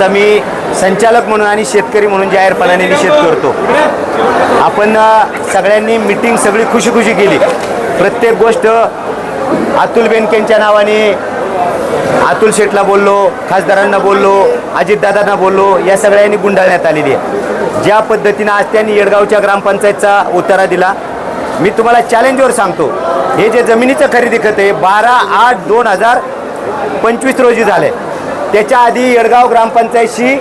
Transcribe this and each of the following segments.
याचा मी संचालक म्हणून आणि शेतकरी म्हणून जाहीरपणाने निषेध करतो. आपण सगळ्यांनी मिटिंग सगळी खुशी खुशी केली. प्रत्येक गोष्ट अतुल बेनकेंच्या नावाने अतुल शेठला बोललो खासदारांना बोललो अजितदादांना बोललो या सगळ्यांनी गुंडाळण्यात आलेली आहे. ज्या पद्धतीनं आज त्यांनी येडगावच्या ग्रामपंचायतचा उतारा दिला मी तुम्हाला चॅलेंजवर सांगतो. हे जे जमिनीचं खरेदी खत आहे बारा आठ दोन हजार पंचवीस रोजी झालं आहे त्याच्या आधी येडगाव ग्रामपंचायतशी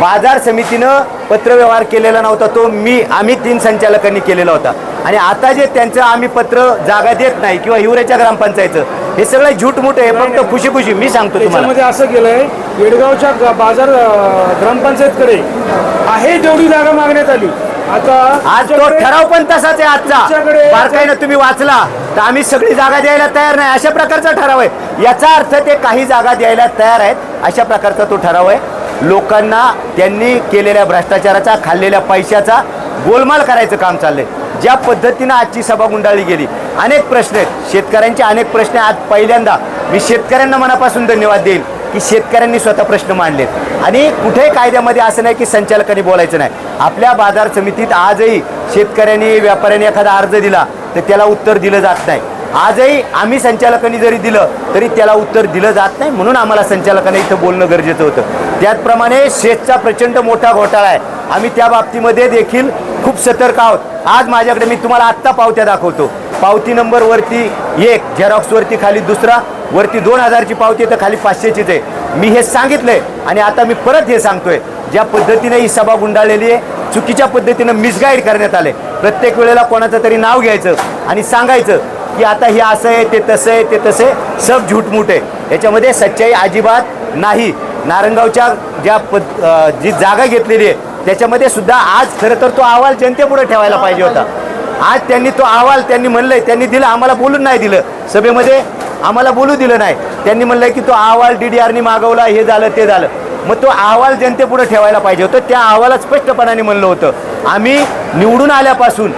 बाजार समितीनं पत्रव्यवहार केलेला नव्हता. तो मी आम्ही तीन संचालकांनी केलेला होता. आणि आता जे त्यांचं आम्ही पत्र जागा देत नाही किंवा हिवरेच्या ग्रामपंचायतचं हे सगळं झूटमुट आहे. फक्त खुशी खुशी मी सांगतो तुम्हाला. असं केलंय येडगावच्या बाजार ग्रामपंचायतकडे आहे जेवढी जागा मागण्यात आली. आज तो ठराव पण तसाच आहे आजचा. बारकाईनं तुम्ही वाचला तर आम्ही सगळी जागा द्यायला तयार नाही. अशा प्रकारचा ठराव आहे. याचा अर्थ ते काही जागा द्यायला तयार आहेत. अशा प्रकारचा तो ठराव आहे. लोकांना त्यांनी केलेल्या भ्रष्टाचाराचा खाल्लेल्या पैशाचा गोलमाल करायचं काम चाललंय. ज्या पद्धतीनं आजची सभा गुंडाळली गेली अनेक प्रश्न आहेत. शेतकऱ्यांचे अनेक प्रश्न आज पहिल्यांदा मी शेतकऱ्यांना मनापासून धन्यवाद देईल की शेतकऱ्यांनी स्वतः प्रश्न मांडलेत. आणि कुठेही कायद्यामध्ये असं नाही की संचालकांनी बोलायचं नाही. आपल्या बाजार समितीत आजही शेतकऱ्यांनी व्यापाऱ्यांनी एखादा अर्ज दिला तर त्याला उत्तर दिलं जात नाही. आजही आम्ही संचालकांनी जरी दिलं तरी त्याला उत्तर दिलं जात नाही म्हणून आम्हाला संचालकांना इथं बोलणं गरजेचं होतं. त्याचप्रमाणे शेतचा प्रचंड मोठा घोटाळा आहे. आम्ही त्या बाबतीमध्ये देखील खूप सतर्क आहोत. आज माझ्याकडे मी तुम्हाला आत्ता पावत्या दाखवतो. पावती नंबर वरती एक झेरॉक्सवरती खाली दुसरा वरती दोन हजारची पावती तर खाली पाचशेचीच आहे. मी हे सांगितलंय आणि आता मी परत हे सांगतोय. ज्या पद्धतीने ही सभा गुंडाळलेली आहे चुकीच्या पद्धतीनं मिसगाईड करण्यात आले. प्रत्येक वेळेला कोणाचं तरी नाव घ्यायचं आणि सांगायचं की आता हे असं आहे ते तसं आहे ते तसे सब झूटमूट आहे. याच्यामध्ये सच्चाई अजिबात नाही. नारंगावच्या ज्या पद जी जागा घेतलेली आहे त्याच्यामध्ये सुद्धा आज खरं तर तो अहवाल जनतेपुढे ठेवायला पाहिजे होता. आज त्यांनी तो अहवाल त्यांनी म्हणलंय त्यांनी दिलं आम्हाला बोलून नाही दिलं. सभेमध्ये आम्हाला बोलू दिलं नाही. त्यांनी म्हणलंय की तो अहवाल डी डी आरनी मागवला हे झालं ते झालं. मग तो अहवाल जनतेपुढे ठेवायला पाहिजे होतं. त्या अहवालात स्पष्टपणाने म्हणलं होतं. आम्ही निवडून आल्यापासून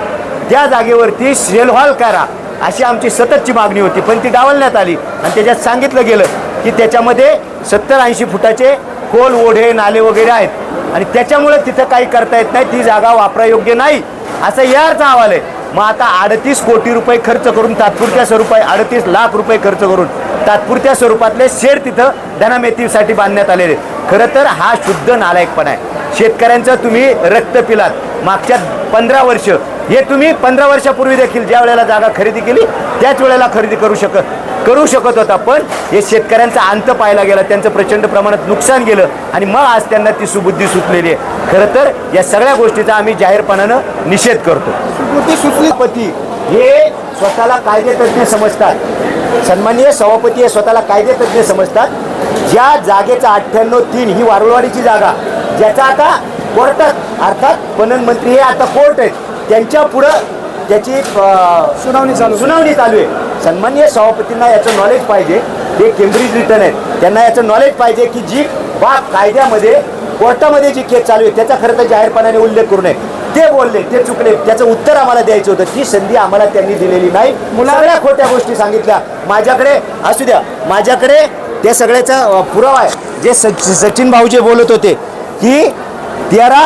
त्या जागेवरती शेलहॉल करा अशी आमची सततची मागणी होती. पण ती डावलण्यात आली. आणि त्याच्यात सांगितलं गेलं की त्याच्यामध्ये सत्तर ऐंशी फुटाचे खोल ओढे नाले वगैरे आहेत. आणि त्याच्यामुळे तिथं काही करता येत नाही. ती जागा वापरायोग्य नाही. असं याचा अहवाल आहे. मग आता अडतीस कोटी रुपये खर्च करून तात्पुरत्या स्वरूपात अडतीस लाख रुपये खर्च करून तात्पुरत्या स्वरूपातले शेड तिथं धनामेतीसाठी बांधण्यात आलेले. खरं तर हा शुद्ध नालायकपणा आहे. शेतकऱ्यांचं तुम्ही रक्त पिलात. मागच्या पंधरा वर्ष हे तुम्ही पंधरा वर्षापूर्वी देखील ज्या वेळेला जागा खरेदी केली त्याच वेळेला खरेदी करू शकत करू शकत होता. पण हे शेतकऱ्यांचा अंत पाहायला गेला. त्यांचं प्रचंड प्रमाणात नुकसान गेलं आणि मग आज त्यांना ती सुबुद्धी सुचलेली आहे. खरं तर या सगळ्या गोष्टीचा आम्ही जाहीरपणानं निषेध करतो. सुबुद्धी सुचली पती. हे स्वतःला कायदेतज्ञ समजतात. सन्माननीय सभापती हे स्वतःला कायदेतज्ञ समजतात. ज्या जागेचा अठ्ठ्याण्णव तीन ही वारुळवाडीची जागा ज्याचा आता कोर्टात अर्थात पणन मंत्री हे आता कोर्ट आहेत. त्यांच्या पुढं त्याची सुनावणी चालू आहे. सुनावणी चालू आहे. सन्माननीय सभापतींना याचं नॉलेज पाहिजे. ते केम्ब्रिज रिटर्न आहेत. त्यांना याचं नॉलेज पाहिजे की जी बाब कायद्यामध्ये कोर्टामध्ये जी केस चालू आहे त्याचा खरं तर जाहीरपणाने उल्लेख करू नये. ते बोलले ते चुकले. त्याचं उत्तर आम्हाला द्यायचं होतं. ती संधी आम्हाला त्यांनी दिलेली नाही. सगळ्या खोट्या गोष्टी सांगितल्या. माझ्याकडे असू द्या माझ्याकडे त्या सगळ्याचा पुरावा आहे. जे सच सचिन भाऊ जे बोलत होते की तेरा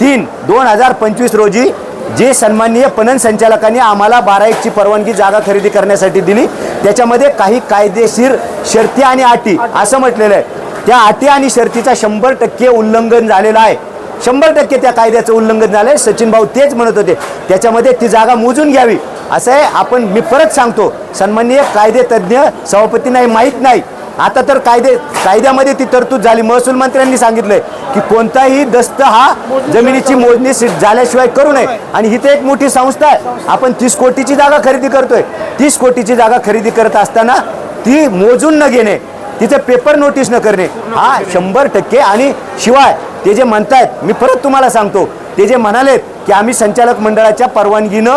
तीन दोन हजार पंचवीस रोजी जे सन्माननीय पणन संचालकांनी आम्हाला बारा एकची परवानगी जागा खरेदी करण्यासाठी दिली त्याच्यामध्ये काही कायदेशीर शर्ती आणि अटी. असं म्हटलेलं आहे. त्या अटी आणि शर्तीचा शंभर टक्के उल्लंघन झालेलं आहे. शंभर टक्के त्या कायद्याचं उल्लंघन झालंय. सचिन भाऊ तेच म्हणत होते. त्याच्यामध्ये ती जागा मोजून घ्यावी. असं आहे. आपण मी परत सांगतो. सन्माननीय कायदेतज्ञ सभापतींना हे माहीत नाही. आता तर कायदे कायद्यामध्ये ती तरतूद झाली. महसूल मंत्र्यांनी सांगितलंय की कोणताही दस्त हा जमिनीची मोजणी झाल्याशिवाय करू नये. आणि इथे एक मोठी संस्था आहे. आपण तीस कोटीची जागा खरेदी करतोय. तीस कोटीची जागा खरेदी करत असताना ती मोजून न घेणे तिचं पेपर नोटीस न करणे हा शंभर टक्के आणि शिवाय ते जे म्हणतायत मी परत तुम्हाला सांगतो. ते जे म्हणालेत की आम्ही संचालक मंडळाच्या परवानगीनं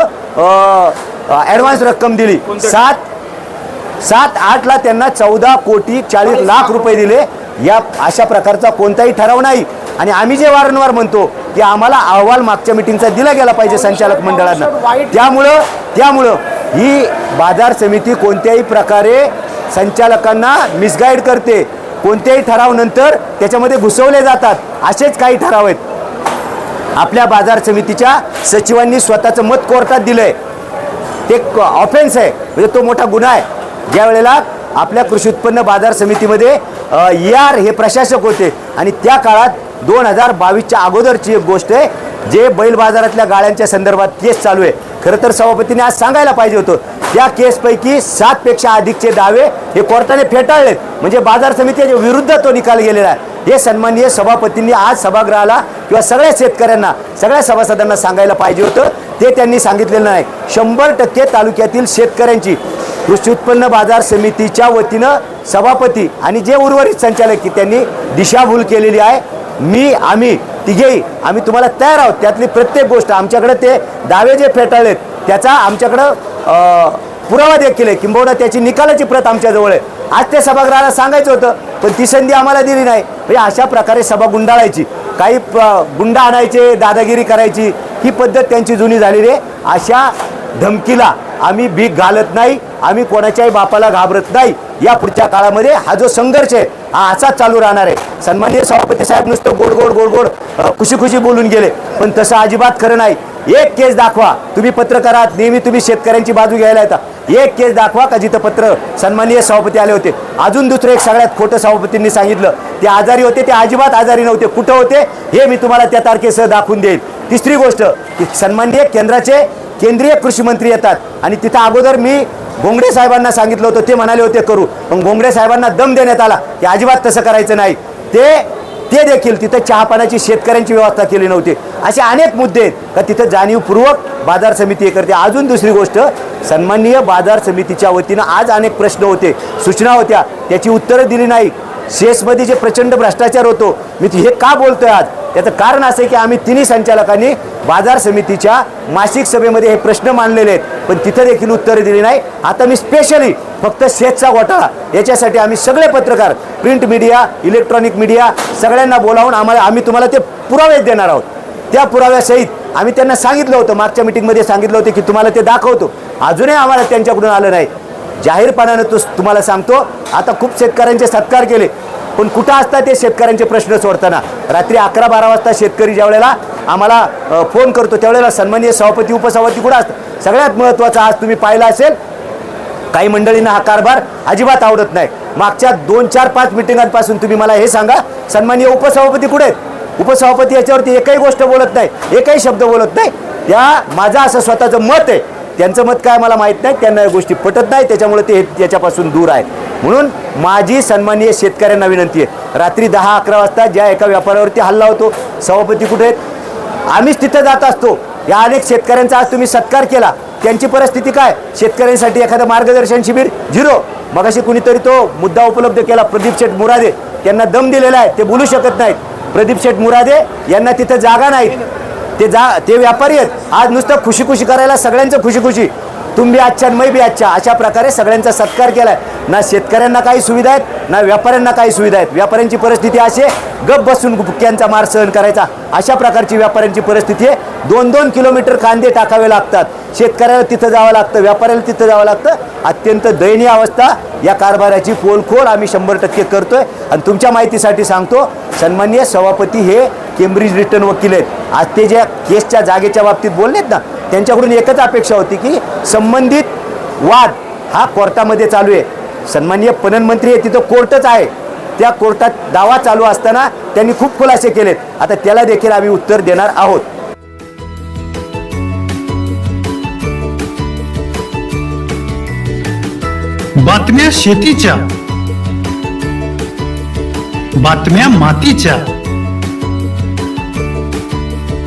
ॲडव्हान्स रक्कम दिली. सात सात आठला त्यांना चौदा कोटी चाळीस लाख रुपये दिले. या अशा प्रकारचा कोणताही ठराव नाही. आणि आम्ही जे वारंवार म्हणतो की आम्हाला अहवाल मागच्या मिटिंगचा दिला गेला पाहिजे संचालक मंडळांना. त्यामुळं त्यामुळं ही बाजार समिती कोणत्याही प्रकारे संचालकांना मिसगाईड करते. कोणतेही ठराव नंतर त्याच्यामध्ये घुसवले जातात. असेच काही ठराव आहेत. आपल्या बाजार समितीच्या सचिवांनी स्वतःचं मत कोर्टात दिलंय. ते ऑफेन्स आहे. म्हणजे तो मोठा गुन्हा आहे. ज्या वेळेला आपल्या कृषी उत्पन्न बाजार समितीमध्ये यार आर हे प्रशासक होते. आणि त्या काळात दोन हजार बावीसच्या अगोदरची एक गोष्ट आहे. जे बैल बाजारातल्या गाळ्यांच्या संदर्भात केस चालू आहे. खरं तर सभापतीने आज सांगायला पाहिजे होतं या केसपैकी सातपेक्षा अधिकचे दावे हे कोर्टाने फेटाळलेत. म्हणजे बाजार समितीच्या विरुद्ध तो निकाल गेलेला आहे हे सन्माननीय सभापतींनी आज सभागृहाला किंवा सगळ्या शेतकऱ्यांना सगळ्या सभासदांना सांगायला पाहिजे होतं. ते त्यांनी सांगितलेलं नाही. शंभर टक्के तालुक्यातील शेतकऱ्यांची कृषी उत्पन्न बाजार समितीच्या वतीनं सभापती आणि जे उर्वरित संचालक की त्यांनी दिशाभूल केलेली आहे. मी आम्ही तिघेही आम्ही तुम्हाला तयार आहोत. त्यातली प्रत्येक गोष्ट आमच्याकडे ते दावे जे फेटाळलेत त्याचा आमच्याकडं पुरावा देखील आहे. किंबहुना त्याची निकालाची प्रत आमच्याजवळ आहे. आज ते सभागृहाला सांगायचं होतं पण ती संधी आम्हाला दिली नाही. म्हणजे अशा प्रकारे सभा गुंडाळायची. काही प- गुंडा आणायचे दादागिरी करायची ही पद्धत त्यांची जुनी झालेली आहे. अशा धमकीला आम्ही भीक घालत नाही. आम्ही कोणाच्याही बापाला घाबरत नाही. या पुढच्या काळामध्ये हा जो संघर्ष आहे हा असाच चालू राहणार आहे. सन्माननीय सभापती साहेब नुसतं गोड गोड गोड गोड खुशी खुशी बोलून गेले. पण तसं अजिबात खरं नाही. एक केस दाखवा. तुम्ही पत्रकार आहात नेहमी तुम्ही शेतकऱ्यांची बाजू घ्यायला येता. एक केस दाखवा का जिथं पत्र सन्माननीय सभापती आले होते. अजून दुसरं एक सगळ्यात खोटं सभापतींनी सांगितलं. ते आजारी होते ते अजिबात आजारी नव्हते. कुठं होते? हे मी तुम्हाला त्या तारखेसह दाखवून देईल तिसरी गोष्ट की सन्माननीय केंद्राचे केंद्रीय कृषी मंत्री येतात. आणि तिथं अगोदर मी घोंगडे साहेबांना सांगितलं होतं ते म्हणाले होते करू. पण घोंगडे साहेबांना दम देण्यात आला की अजिबात तसं करायचं नाही. ते ते देखील तिथं चहा शेतकऱ्यांची व्यवस्था केली नव्हती. असे अनेक मुद्दे आहेत का तिथं जाणीवपूर्वक बाजार समिती हे करते. अजून दुसरी गोष्ट सन्माननीय बाजार समितीच्या वतीनं आज अनेक प्रश्न होते सूचना होत्या. त्याची उत्तरं दिली नाही. सेसमध्ये जे प्रचंड भ्रष्टाचार होतो मी हे का बोलतोय आज? त्याचं कारण असं आहे की आम्ही तिन्ही संचालकांनी बाजार समितीच्या मासिक सभेमध्ये हे प्रश्न मांडलेले आहेत. पण तिथं देखील उत्तरं दिली नाही. आता मी स्पेशली फक्त शेतचा घोटाळा. याच्यासाठी आम्ही सगळे पत्रकार प्रिंट मीडिया इलेक्ट्रॉनिक मीडिया सगळ्यांना बोलावून आम्हाला आम्ही तुम्हाला ते पुरावे देणार आहोत. त्या पुराव्यासहित आम्ही त्यांना सांगितलं होतं मागच्या मिटिंगमध्ये सांगितलं होतं की तुम्हाला ते दाखवतो. अजूनही आम्हाला त्यांच्याकडून आलं नाही. जाहीरपणानं तो तुम्हाला सांगतो. आता खूप शेतकऱ्यांचे सत्कार केले. पण कुठं असतात ते शेतकऱ्यांचे प्रश्न सोडताना? रात्री अकरा बारा वाजता शेतकरी ज्या वेळेला आम्हाला फोन करतो त्यावेळेला सन्माननीय सभापती उपसभापती कुठं असतं सगळ्यात महत्त्वाचं आज तुम्ही पाहिलं असेल काही मंडळींना हा कारभार अजिबात आवडत नाही. मागच्या दोन चार पाच मिटिंगांपासून तुम्ही मला हे सांगा सन्माननीय उपसभापती कुठे आहेत? उपसभापती याच्यावरती एकही गोष्ट बोलत नाही एकही शब्द बोलत नाही. या माझं असं स्वतःचं मत आहे त्यांचं मत काय मला माहीत नाही त्यांना या गोष्टी पटत नाही त्याच्यामुळे ते त्याच्यापासून दूर आहेत. म्हणून माझी सन्माननीय शेतकऱ्यांना विनंती आहे रात्री दहा अकरा वाजता ज्या एका व्यापाऱ्यावरती हल्ला होतो सभापती कुठे आहेत? आम्हीच तिथं जात असतो. या अनेक शेतकऱ्यांचा आज तुम्ही सत्कार केला. त्यांची परिस्थिती काय? शेतकऱ्यांसाठी एखादं मार्गदर्शन शिबिर? झिरो. मगाशी कुणीतरी तो मुद्दा उपलब्ध केला प्रदीप शेठ मुरादे. त्यांना दम दिलेला आहे ते बोलू शकत नाहीत. प्रदीप शेठ मुरादे यांना तिथं जागा नाहीत ते जा ते व्यापारी आहेत. आज नुसतं खुशी खुशी करायला सगळ्यांचं खुशी खुशी तुम्ही आजच्या अच्छा मै बी अच्छा अशा प्रकारे सगळ्यांचा सत्कार केलाय. ना शेतकऱ्यांना काही सुविधा आहेत ना व्यापाऱ्यांना काही सुविधा आहेत. व्यापाऱ्यांची परिस्थिती अशी गप बसून भुक्क्यांचा मार सहन करायचा. अशा प्रकारची व्यापाऱ्यांची परिस्थिती आहे. दोन दोन किलोमीटर कांदे टाकावे लागतात. शेतकऱ्याला तिथं जावं लागतं व्यापाऱ्याला तिथं जावं लागतं. अत्यंत दयनीय अवस्था. या कारभाराची पोलखोल आम्ही शंभर टक्के करतोय. आणि तुमच्या माहितीसाठी सांगतो सन्मान्य सभापती हे केम्ब्रिज रिटर्न वकील आहेत. आज ते ज्या केसच्या जागेच्या बाबतीत बोललेत ना त्यांच्याकडून एकच अपेक्षा होती की संबंधित वाद हा कोर्टामध्ये चालू आहे. सन्माननीय पणन मंत्री आहे तिथं कोर्टच आहे. त्या कोर्टात दावा चालू असताना त्यांनी खूप खुलासे केलेत. आता त्याला देखील आम्ही उत्तर देणार आहोत. बातम्या शेतीच्या बातम्या मातीच्या